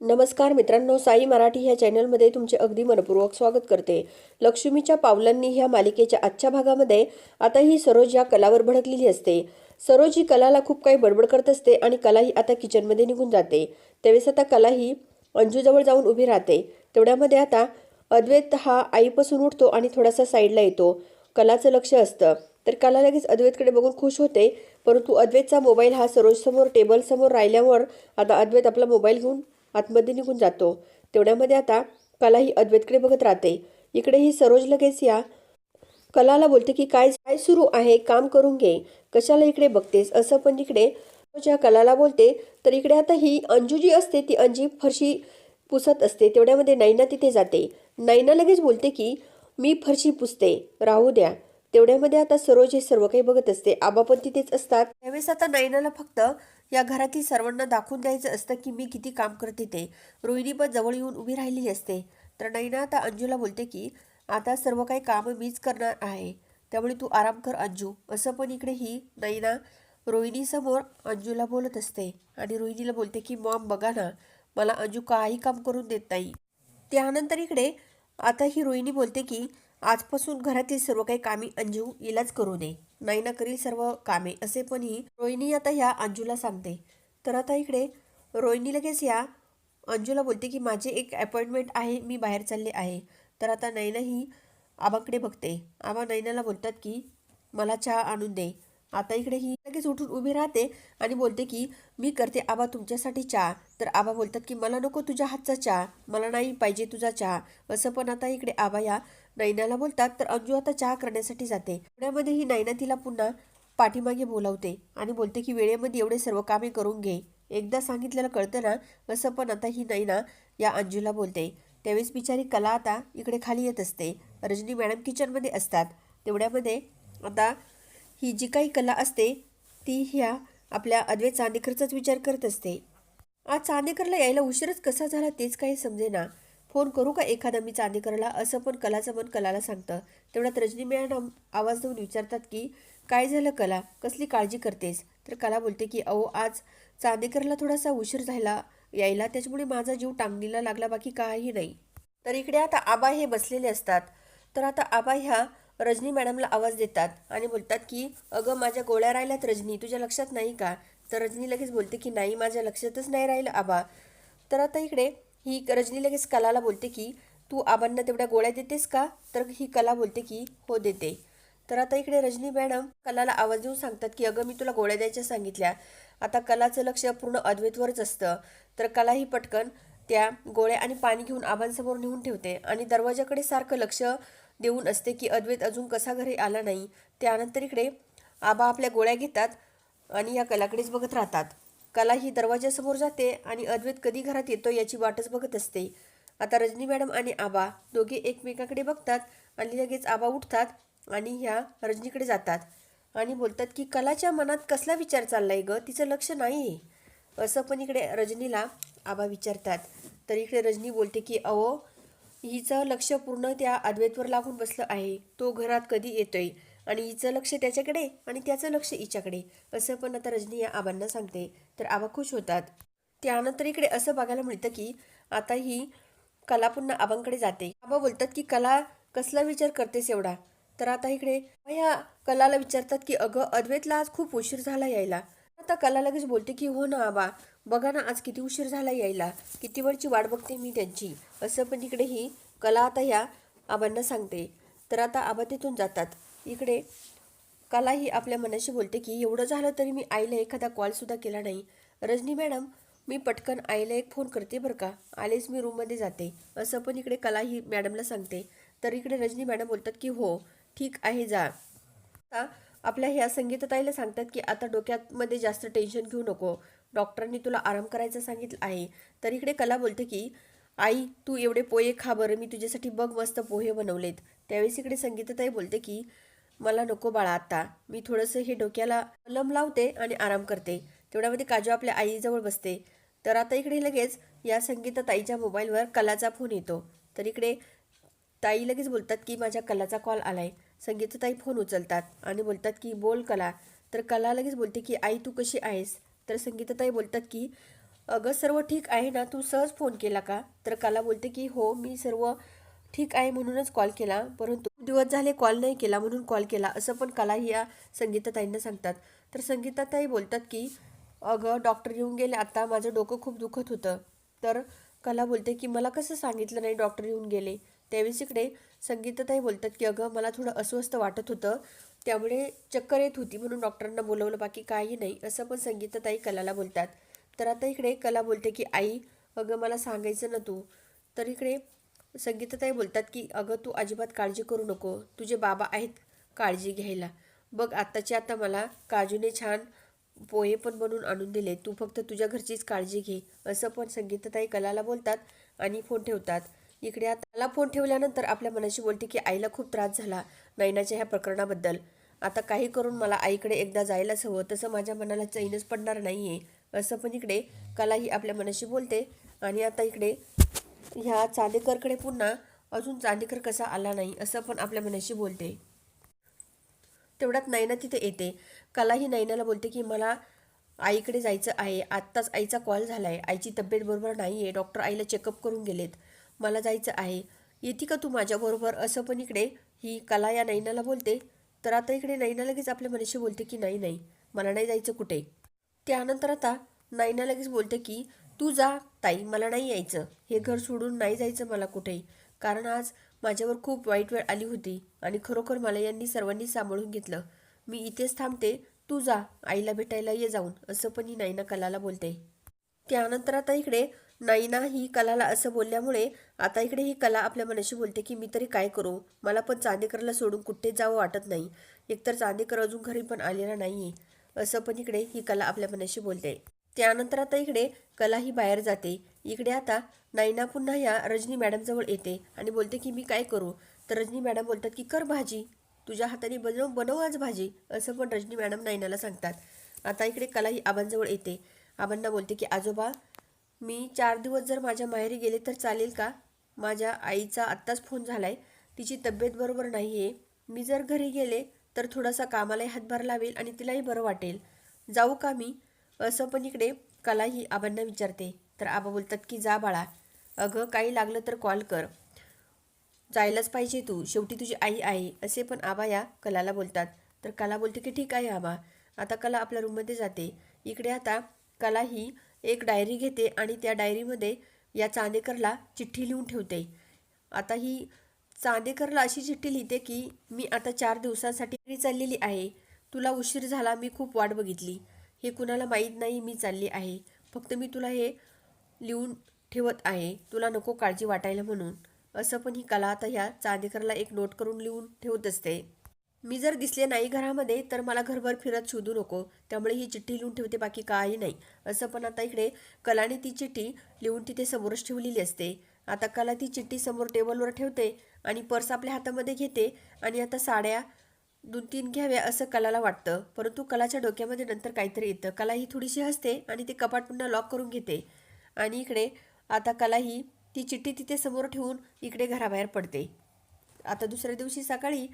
नमस्कार मित्रांनो साई मराठी ह्या चॅनलमध्ये तुमचे अगदी मनपूर्वक स्वागत करते. लक्ष्मीच्या पावलांनी ह्या मालिकेच्या आजच्या भागामध्ये आता ही सरोज या कलावर भडकलेली असते. सरोज ही कलाला खूप काही बडबड करत असते आणि कला ही आता किचनमध्ये निघून जाते. त्यावेळेस आता कला ही अंजूजवळ जाऊन उभी राहते. तेवढ्यामध्ये आता अद्वैत हा आईपासून उठतो आणि थोडासा साईडला येतो. कलाचं लक्ष असतं. तर कला लगेच अद्वैतकडे बघून खुश होते. परंतु अद्वैतचा मोबाईल हा सरोजसमोर टेबलसमोर राहिल्यावर आता अद्वैत आपला मोबाईल घेऊन आतमध्ये निघून जातो. तेवढ्यामध्ये आता कला ही अद्वैतकडे बघत राहते. इकडे ही सरोज लगेच या. कलाला बोलते की काय काय सुरू आहे? काम करून घे. कशाला इकडे बघतेस? असं पण इकडे ज्या कलाला बोलते. तर इकडे आता ही अंजू जी असते. ती अंजी फरशी पुसत असते. तेवढ्यामध्ये नैना तिथे जाते. नैना लगेच बोलते की मी फरशी पुसते. राहू द्या. तेवढ्यामध्ये आता सरोज हे सर्व काही बघत असते. आबा पण तिथेच असतात. त्यावेळेस आता नैनाला फक्त या घरातील सर्वांना दाखवून द्यायचं असतं की मी किती काम करते ते. रोहिणी पण जवळ येऊन उभी राहिलेली असते. तर नैना आता अंजूला बोलते की आता सर्व काही कामं मीच करणार आहे. त्यामुळे तू आराम कर अंजू. असं पण इकडे ही नैना रोहिणीसमोर अंजूला बोलत असते. आणि रोहिणीला बोलते की मॉम बघा ना मला अंजू काही काम करून देत नाही. त्यानंतर इकडे आता ही रोहिणी बोलते की आजपासून घरातील सर्व काही कामे अंजू इलाज करू दे. नैना करील सर्व कामे असे पण ही रोहिणी आता ह्या अंजूला सांगते. तर आता इकडे रोहिणी लगेच या अंजूला बोलते की माझे एक अपॉइंटमेंट आहे मी बाहेर चालले आहे. तर आता नैना ही आबाकडे बघते. आबा नैनाला बोलतात की मला चहा आणून दे. आता इकडे ही लगेच उठून उभी राहते आणि बोलते की मी करते आबा तुमच्यासाठी चहा. तर आबा बोलतात की मला नको तुझ्या हातचा चहा मला नाही पाहिजे तुझा चहा. असं पण आता इकडे आबा या नैनाला बोलतात तर अंजू आता चहा करण्यासाठी जाते. पुण्यामध्ये ही नैना तिला पुन्हा पाठीमागे बोलावते आणि बोलते की वेळेमध्ये एवढे सर्व कामे करून घे. एकदा सांगितलेलं कळतं ना असं पण आता ही नैना या अंजूला बोलते. त्यावेळेस बिचारी कला आता इकडे खाली येत असते. रजनी मॅडम किचनमध्ये असतात. तेवढ्यामध्ये आता ही जी काही कला असते ती ह्या आपल्या अद्वैत चांदेकरचाच विचार करत असते. आज चांदेकरला यायला उशीरच कसा झाला तेच काही समजेना. फोन करू का एखादा मी चांदेकरला असं पण कलाचं मन कलाला सांगतं. तेवढ्यात रजनी मॅडम आवाज देऊन विचारतात की काय झालं कला? कसली काळजी करतेस? तर कला बोलते की अहो आज चांदेकरला थोडासा उशीर झाला यायला त्याच्यामुळे माझा जीव टांगणीला लागला बाकी काही नाही. तर इकडे आता आबा हे बसलेले असतात. तर आता आबा ह्या रजनी मॅडमला आवाज देतात आणि बोलतात की अगं माझ्या गोळ्या राहिल्यात रजनी तुझ्या लक्षात नाही का? तर रजनी लगेच बोलते की नाही माझ्या लक्षातच नाही राहिलं आबा. तर आता इकडे ही रजनी लगेच कलाला बोलते की तू आबांना तेवढ्या गोळ्या देतेस का? तर ही कला बोलते की हो देते. तर आता इकडे रजनी मॅडम कलाला आवाज देऊन सांगतात की अगं मी तुला गोळ्या द्यायच्या सांगितल्या. आता कलाचं लक्ष पूर्ण अद्वैतवरच असतं. तर कला ही पटकन त्या गोळ्या आणि पाणी घेऊन आबांसमोर नेऊन ठेवते आणि दरवाजाकडे सारखं लक्ष देऊन असते की अद्वैत अजून कसा घरी आला नाही. त्यानंतर इकडे आबा आपल्या गोळ्या घेतात आणि या कलाकडेच बघत राहतात. कला ही दरवाजासमोर जाते आणि अद्वैत कधी घरात येतो याची वाटच बघत असते. आता रजनी मॅडम आणि आबा दोघे एकमेकाकडे बघतात आणि लगेच आबा उठतात आणि ह्या रजनीकडे जातात. आणि बोलतात की कलाच्या मनात कसला विचार चालला आहे ग? तिचं लक्ष नाही आहे असं पण इकडे रजनीला आबा विचारतात. तर इकडे रजनी बोलते की अहो हिचं लक्ष पूर्ण त्या अद्वैतवर लागून बसलं आहे. तो घरात कधी येतोय? आणि हिचं लक्ष त्याच्याकडे आणि त्याचं लक्ष हिच्याकडे. असं पण आता रजनी या आबांना सांगते. तर आबा खुश होतात. त्यानंतर इकडे असं बघायला मिळतं की आता ही कला पुन्हा आबांकडे जाते. आबा बोलतात की कला कसला विचार करतेस एवढा? तर आता इकडे या कलाला विचारतात की अगं अद्वैतला आज खूप उशीर झाला यायला. आता कला लगेच बोलते की हो ना आबा. बघा ना आज किती उशीर झाला यायला. किती वेळची वाट बघते मी त्यांची. असं पण इकडे ही कला आता ह्या आबांना सांगते. तर आता आबा तिथून जातात. इकडे कला ही आपल्या मनाशी बोलते की एवढं झालं तरी मी आईला एखादा कॉलसुद्धा केला नाही. रजनी मॅडम मी पटकन आईला एक फोन करते बरं का. आलेच मी रूममध्ये जाते. असं पण इकडे कला ही मॅडमला सांगते. तर इकडे रजनी मॅडम बोलतात की हो ठीक आहे जा. आता आपल्या ह्या संगीतताईला सांगतात की आता डोक्यातमध्ये जास्त टेन्शन घेऊ नको. डॉक्टरांनी तुला आराम करायचं सांगितलं आहे. तर इकडे कला बोलते की आई तू एवढे पोहे खा बरं. मी तुझ्यासाठी बघ मस्त पोहे बनवलेत. त्यावेळेस इकडे संगीतताई बोलते की मला नको बाळा आता मी थोडंसं हे डोक्याला लम लावते आणि आराम करते. तेवढ्यामध्ये काजू आपल्या आईजवळ बसते. तर आता इकडे लगेच या संगीतताईच्या मोबाईलवर कलाचा फोन येतो. तर इकडे ताई लगेच बोलतात की माझ्या कलाचा कॉल आला आहे संगीताताई फोन उचलतात आणि बोलतात की बोल कला. तर कला लगेच बोलते की आई तू कशी आहेस? तर संगीताताई बोलतात की अगं सर्व ठीक आहे ना? तू सहज फोन केला का? तर कला बोलते की हो मी सर्व ठीक आहे म्हणूनच कॉल केला. परंतु दिवस झाले कॉल नाही केला म्हणून कॉल केला. असं पण कलाही या संगीताताईंना सांगतात. तर संगीताताई बोलतात की अगं डॉक्टर येऊन गेले. आता माझं डोकं खूप दुखत होतं. तर कला बोलते की मला कसं सांगितलं नाही डॉक्टर येऊन गेले? त्यावेळेस इकडे संगीताताई बोलतात की अगं मला थोडं अस्वस्थ वाटत होतं. त्यामुळे चक्कर येत होती म्हणून डॉक्टरांना बोलवलं. बाकी काही नाही. असं पण संगीताताई कलाला बोलतात. तर आता इकडे कला बोलते की आई अगं मला सांगायचं ना तू. तर इकडे संगीताताई बोलतात की अगं तू अजिबात काळजी करू नको. तुझे बाबा आहेत काळजी घ्यायला. बघ आत्ताची आता मला काजूने छान पोहे पण बनवून आणून दिले. तू फक्त तुझ्या घरचीच काळजी घे. असं पण संगीताताई कलाला बोलतात आणि फोन ठेवतात. इकडे आताला फोन ठेवल्यानंतर आपल्या मनाशी बोलते की आईला खूप त्रास झाला नैनाच्या ह्या प्रकरणाबद्दल. आता काही करून मला आईकडे एकदा जायलाच हवं. तसं माझ्या मनाला चैनच पडणार नाही आहे असं पण इकडे कला ही आपल्या मनाशी बोलते आणि आता इकडे ह्या चांदेकरकडे पुन्हा अजून चांदेकर कसा आला नाही असं पण आपल्या मनाशी बोलते. तेवढ्यात नैना तिथे येते. कला ही नैनाला बोलते की मला आईकडे जायचं आहे. आत्ताच आईचा कॉल झाला आहे आईची तब्येत बरोबर नाही आहे डॉक्टर आईला चेकअप करून गेलेत. मला जायचं आहे. येते का तू माझ्याबरोबर? असं पण इकडे ही कला या नैनाला बोलते. तर आता इकडे नैना लगेच आपल्या मनाशी बोलते की नाही नाही. मला नाही जायचं कुठे. त्यानंतर आता नैना लगेच बोलते की तू जा ताई मला नाही यायचं. हे घर सोडून नाही जायचं मला कुठेही. कारण आज माझ्यावर खूप वाईट वेळ आली होती आणि खरोखर मला यांनी सर्वांनी सांभाळून घेतलं. मी इथेच थांबते. तू जा आईला भेटायला ये जाऊन. असं पण ही नाईना कलाला बोलते. त्यानंतर आता इकडे नाईना ही कलाला असं बोलल्यामुळे आता इकडे ही कला आपल्या मनाशी बोलते की मी तरी काय करू? मला पण चांदेकरला सोडून कुठेच जावं वाटत नाही. एकतर चांदेकर अजून घरी पण आलेला नाहीये. असं पण इकडे ही कला आपल्या मनाशी बोलते. त्यानंतर आता इकडे कला ही बाहेर जाते. इकडे आता नाईना पुन्हा या रजनी मॅडमजवळ येते आणि बोलते की मी काय करू? तर रजनी मॅडम बोलतात की कर भाजी. तुझ्या हाताने बनव बनव आज भाजी. असं पण रजनी मॅडम नाईनाला सांगतात. आता इकडे कला ही आबांजवळ येते. आबांना बोलते की आजोबा मी चार दिवस जर माझ्या माहेरी गेले तर चालेल का? माझ्या आईचा आत्ताच फोन झाला आहे तिची तब्येत बरोबर नाही आहे मी जर घरी गेले तर थोडासा कामालाही हातभार लावेल आणि तिलाही बरं वाटेल. जाऊ का मी? असं पण इकडे कलाही आबांना विचारते. तर आबा बोलतात की जा बाळा अगं काही लागलं तर कॉल कर. जायलाच पाहिजे तू शेवटी तुझी आई आहे. असे पण आबा या कलाला बोलतात. तर कला बोलते की ठीक आहे आबा आता कला आपल्या रूममध्ये जाते. इकडे आता कला ही एक डायरी घेते आणि त्या डायरीमध्ये या चांदेकरला चिठ्ठी लिहून ठेवते. आता ही चांदेकरला अशी चिठ्ठी लिहिते की मी आता चार दिवसांसाठी चाललेली आहे. तुला उशीर झाला मी खूप वाट बघितली. हे कुणाला माहीत नाही मी चालली आहे. फक्त मी तुला हे लिहून ठेवत आहे. तुला नको काळजी वाटायला म्हणून. असं पण ही कला आता ह्या चांदेकरला एक नोट करून लिहून ठेवत असते. मी जर दिसले नाही घरामध्ये तर मला घरभर फिरत शोधू नको. त्यामुळे ही चिठ्ठी लिहून ठेवते बाकी काही नाही. असं पण आता इकडे कलाने ती चिठ्ठी लिहून तिथे समोरच ठेवलेली असते. आता कला ती चिठ्ठी समोर टेबलवर ठेवते आणि पर्स आपल्या हातामध्ये घेते आणि आता साड्या दोन तीन घ्याव्या असं कलाला वाटतं. परंतु कलाच्या डोक्यामध्ये नंतर काहीतरी येतं. कला ही थोडीशी हसते आणि ते कपाट पुन्हा लॉक करून घेते. आणि इकडे आता कला ही ती चिठ्ठी तिथे समोर ठेवून इकडे घराबाहेर पडते. आता दुसऱ्या दिवशी सकाळी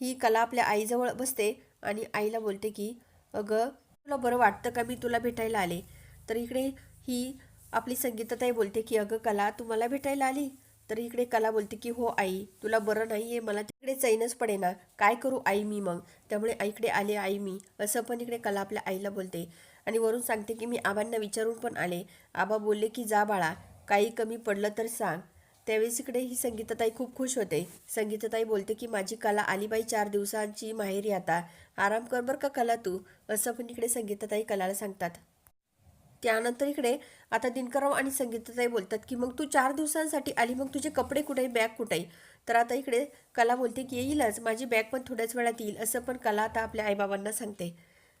ही कला आपल्या आईजवळ बसते आणि आईला बोलते की अगं तुला बरं वाटतं का मी तुला भेटायला आले? तर इकडे ही आपली संगीतताई बोलते की अगं कला तू मला भेटायला आली? तर इकडे कला बोलते की हो आई तुला बरं नाही आहे मला तिकडे चैनच पडे ना काय करू आई मी मग? त्यामुळे आईकडे आले आई मी. असं पण इकडे कला आपल्या आईला बोलते. आणि वरून सांगते की मी आबांना विचारून पण आले. आबा बोलले की जा बाळा काही कमी पडलं तर सांग. त्यावेळेस इकडे ही संगीताताई खूप खुश होते. संगीताताई बोलते की माझी कला आलीबाई चार दिवसांची माहेरी आता. आराम कर बरं का कला तू? असं पण इकडे संगीताताई कलाला सांगतात. त्यानंतर इकडे आता दिनकरराव आणि संगीताताई बोलतात की मग तू चार दिवसांसाठी आली मग तुझे कपडे कुठे बॅग कुठे तर आता इकडे कला बोलते की येईलच माझी बॅग पण थोड्याच वेळात येईल असं पण कला आता आपल्या आईबाबांना सांगते.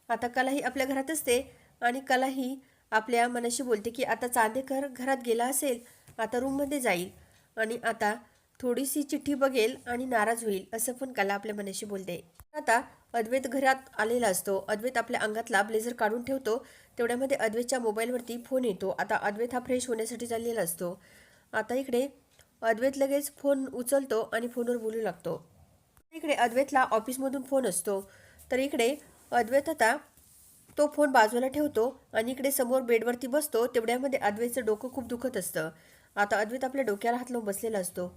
आता कला ही आपल्या घरात असते आणि कला ही आपल्या मनाशी बोलते की आता चांदेकर घरात गेला असेल आता रूममध्ये जाईल. आणि आता थोडीशी चिठ्ठी बघेल आणि नाराज होईल असं पण कला आपल्या मनाशी बोलते. आता अद्वैत घरात आलेला असतो. अद्वैत आपल्या अंगातला ब्लेझर काढून ठेवतो. तेवढ्यामध्ये अद्वैतच्या मोबाईलवरती फोन येतो. आता अद्वैत हा फ्रेश होण्यासाठी चाललेला असतो. आता इकडे अद्वैत लगेच फोन उचलतो आणि फोनवर बोलू लागतो. इकडे अद्वैतला ऑफिसमधून फोन असतो. तर इकडे अद्वैत आता तो फोन बाजूला ठेवतो आणि इकडे समोर बेडवरती बसतो. तेवढ्यामध्ये अद्वैतचं डोकं खूप दुखत असतं. आता अद्वैत आपल्या डोक्याला हात लावून बसलेला असतो.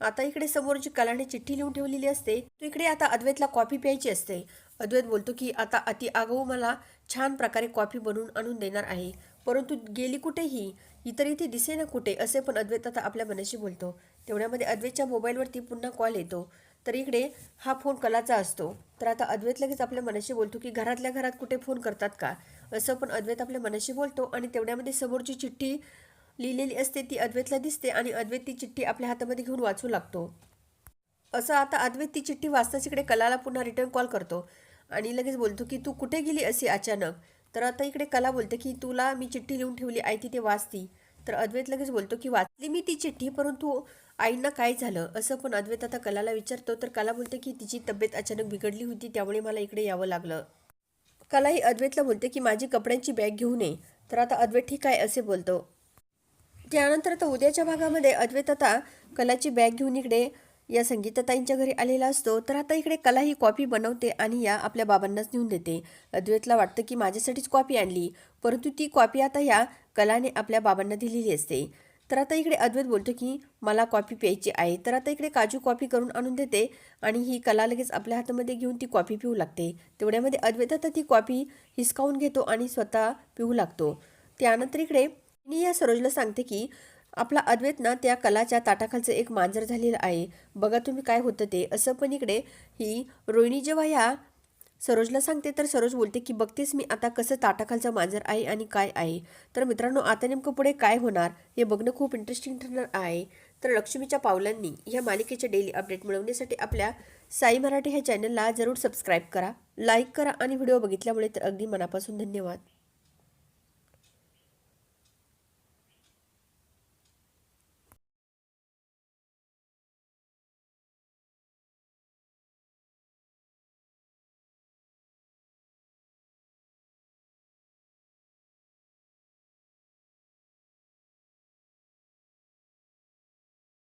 आता इकडे समोर जी कलाने चिठ्ठी लिहून ठेवलेली असते तो इकडे आता अद्वैतला कॉफी प्यायची असते. अद्वैत बोलतो की आता अति आगाऊ मला छान प्रकारे कॉफी बनवून आणून देणार आहे. परंतु गेली कुठेही? इतर इथे दिसे ना कुठे? असे पण अद्वैत आता आपल्या मनाशी बोलतो. तेवढ्यामध्ये अद्वैतच्या मोबाईलवरती पुन्हा कॉल येतो. तर इकडे हा फोन कलाचा असतो. तर आता अद्वैत लगेच आपल्या मनाशी बोलतो की घरातल्या घरात कुठे फोन करतात का? असं पण अद्वैत आपल्या मनाशी बोलतो आणि तेवढ्यामध्ये समोरची चिठ्ठी लिहिलेली असते ती अद्वैतला दिसते आणि अद्वैत ती चिठ्ठी आपल्या हातामध्ये घेऊन वाचू लागतो. असं आता अद्वैत ती चिठ्ठी वाचताच इकडे कलाला पुन्हा रिटर्न कॉल करतो. आणि लगेच बोलतो की तू कुठे गेली अशी अचानक? तर आता इकडे कला बोलते की तुला मी चिठ्ठी लिहून ठेवली आई तिथे वाचती. तर अद्वैत लगेच बोलतो की वाचली मी ती चिठ्ठी परंतु आईंना काय झालं? असं पण अद्वैत आता कलाला विचारतो. तर कला बोलते की तिची तब्येत अचानक बिघडली होती त्यामुळे मला इकडे यावं लागलं. कलाही अद्वैतला बोलते की माझी कपड्यांची बॅग घेऊन ये तर आता अद्वैत ठीक आहे असे बोलतो. त्यानंतर आता उद्याच्या भागामध्ये अद्वैत आता कलाची बॅग घेऊन इकडे या संगीताताईंच्या घरी आलेला असतो. तर आता इकडे कला ही कॉफी बनवते आणि या आपल्या बाबांनाच नेऊन देते. अद्वैतला वाटतं की माझ्यासाठीच कॉफी आणली परंतु ती कॉपी आता या कलाने आपल्या बाबांना दिलेली असते. तर आता इकडे अद्वैत बोलतो की मला कॉफी प्यायची आहे. तर आता इकडे काजू कॉफी करून आणून देते आणि ही कला लगेच आपल्या हातामध्ये घेऊन ती कॉफी पिऊ लागते. तेवढ्यामध्ये अद्वैत आता ती कॉफी हिसकावून घेतो आणि स्वतः पिऊ लागतो. त्यानंतर इकडे मी या सरोजला सांगते की आपला अद्वैत ना त्या कलाच्या ताटाखालचं एक मांजर झालेलं आहे. बघा तुम्ही काय होतं ते. असं पण इकडे ही रोहिणी जेव्हा या सरोजला सांगते तर सरोज बोलते की बघतेस मी आता कसं ताटाखालचं मांजर आहे आणि काय आहे. तर मित्रांनो आता नेमकं पुढे काय होणार? हे बघणं खूप इंटरेस्टिंग ठरणार आहे. तर लक्ष्मीच्या पावलांनी या मालिकेचे डेली अपडेट मिळवण्यासाठी आपल्या साई मराठी ह्या चॅनलला जरूर सबस्क्राईब करा लाईक करा आणि व्हिडिओ बघितल्यामुळे तर अगदी मनापासून धन्यवाद.